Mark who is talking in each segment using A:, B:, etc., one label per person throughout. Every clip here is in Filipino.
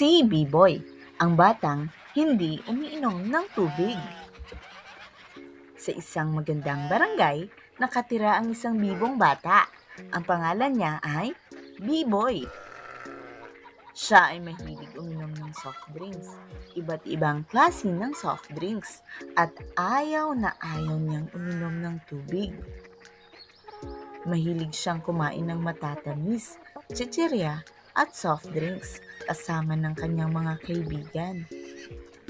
A: Si B-Boy, ang batang hindi umiinom ng tubig. Sa isang magandang barangay, nakatira ang isang bibong bata. Ang pangalan niya ay B-Boy. Siya ay mahilig uminom ng soft drinks, iba't ibang klase ng soft drinks, at ayaw na ayaw niyang uminom ng tubig. Mahilig siyang kumain ng matatamis, chichirya, at soft drinks kasama ng kanyang mga kaibigan.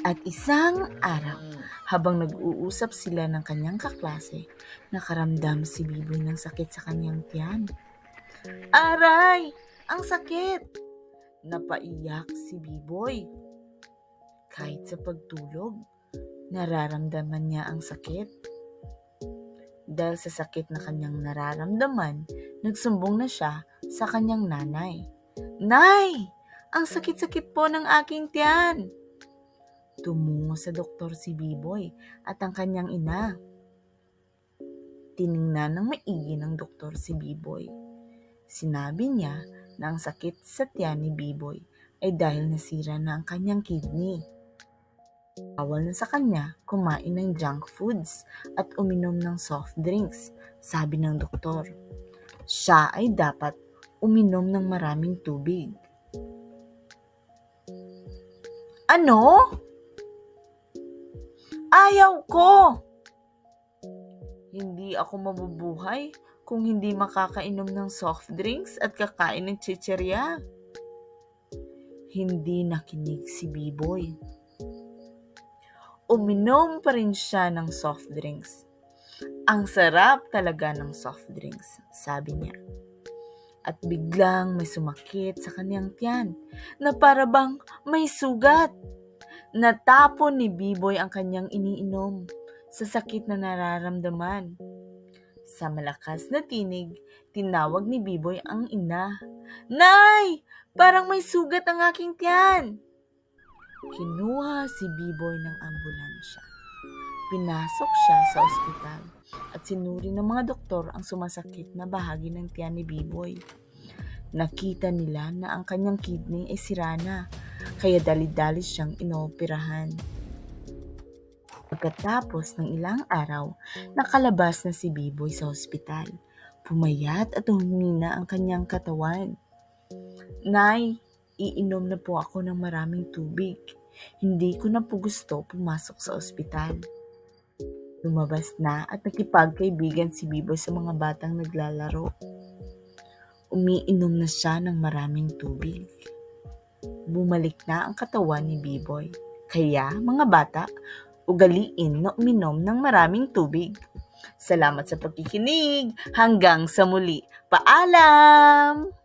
A: At isang araw, habang nag-uusap sila ng kanyang kaklase, nakaramdam si Biboy ng sakit sa kanyang tiyan. Aray! Ang sakit! Napaiyak si Biboy. Kahit sa pagtulog, nararamdaman niya ang sakit. Dahil sa sakit na kanyang nararamdaman, nagsumbong na siya sa kanyang nanay. Nay! Ang sakit-sakit po ng aking tiyan! Tumungo sa doktor si Biboy at ang kanyang ina. Tiningnan ng maigi ng doktor si Biboy. Sinabi niya na ang sakit sa tiyan ni Biboy ay dahil nasira na ang kanyang kidney. Bawal na sa kanya kumain ng junk foods at uminom ng soft drinks, sabi ng doktor. Siya ay dapat uminom ng maraming tubig. Ano? Ayaw ko! Hindi ako mabubuhay kung hindi makakainom ng soft drinks at kakain ng chicherya. Hindi nakinig si B-Boy. Uminom pa rin siya ng soft drinks. Ang sarap talaga ng soft drinks, sabi niya. At biglang may sumakit sa kanyang tiyan na parabang may sugat. Natapon ni B-Boy ang kanyang iniinom sa sakit na nararamdaman. Sa malakas na tinig, tinawag ni Biboy ang ina. Nay! Parang may sugat ang aking tiyan! Kinuha si Biboy ng ambulansya. Pinasok siya sa ospital at sinuri ng mga doktor ang sumasakit na bahagi ng tiyan ni Biboy. Nakita nila na ang kanyang kidney ay sira na, kaya dali-dali siyang inooperahan. Pagkatapos ng ilang araw, nakalabas na si Biboy sa ospital. Pumayat at humina ang kanyang katawan. Nay, iinom na po ako ng maraming tubig. Hindi ko na po gusto pumasok sa ospital. Lumabas na at nakipagkaibigan si Biboy sa mga batang naglalaro. Umiinom na siya ng maraming tubig. Bumalik na ang katawan ni Biboy. Kaya, mga bata, ugaliin na uminom ng maraming tubig. Salamat sa pagkikinig. Hanggang sa muli. Paalam!